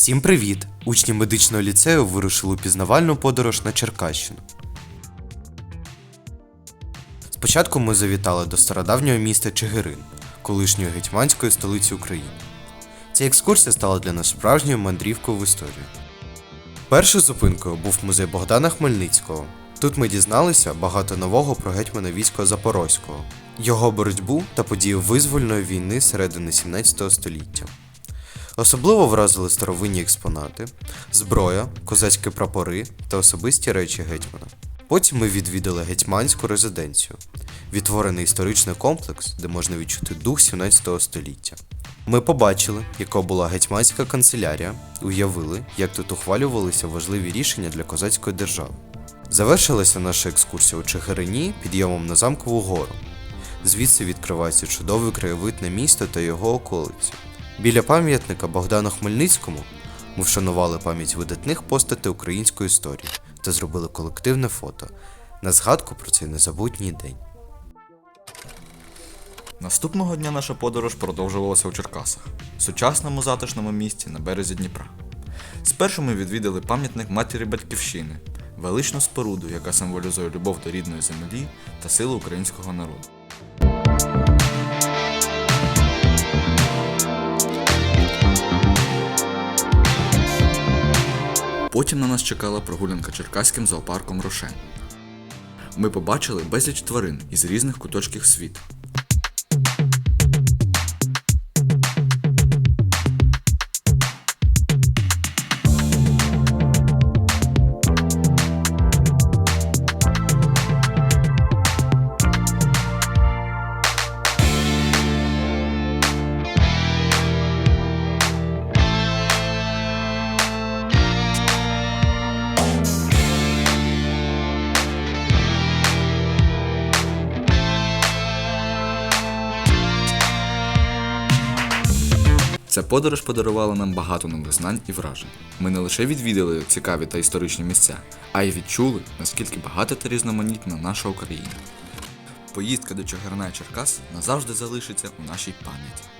Всім привіт! Учні медичного ліцею вирушили у пізнавальну подорож на Черкащину. Спочатку ми завітали до стародавнього міста Чигирин, колишньої гетьманської столиці України. Ця екскурсія стала для нас справжньою мандрівкою в історію. Першою зупинкою був музей Богдана Хмельницького. Тут ми дізналися багато нового про гетьмана війська Запорозького, його боротьбу та події визвольної війни середини 17 століття. Особливо вразили старовинні експонати, зброя, козацькі прапори та особисті речі гетьмана. Потім ми відвідали гетьманську резиденцію, відтворений історичний комплекс, де можна відчути дух 17 століття. Ми побачили, яка була гетьманська канцелярія, уявили, як тут ухвалювалися важливі рішення для козацької держави. Завершилася наша екскурсія у Чигирині підйомом на замкову гору. Звідси відкривається чудовий краєвид на місто та його околиці. Біля пам'ятника Богдану Хмельницькому ми вшанували пам'ять видатних постатей української історії та зробили колективне фото на згадку про цей незабутній день. Наступного дня наша подорож продовжувалася у Черкасах, сучасному затишному місті на березі Дніпра. Спершу ми відвідали пам'ятник матері Батьківщини, величну споруду, яка символізує любов до рідної землі та силу українського народу. Потім на нас чекала прогулянка черкаським зоопарком Рошен. Ми побачили безліч тварин із різних куточків світу. Ця подорож подарувала нам багато нових знань і вражень. Ми не лише відвідали цікаві та історичні місця, а й відчули, наскільки багата та різноманітна наша Україна. Поїздка до Чигирина і Черкас назавжди залишиться у нашій пам'яті.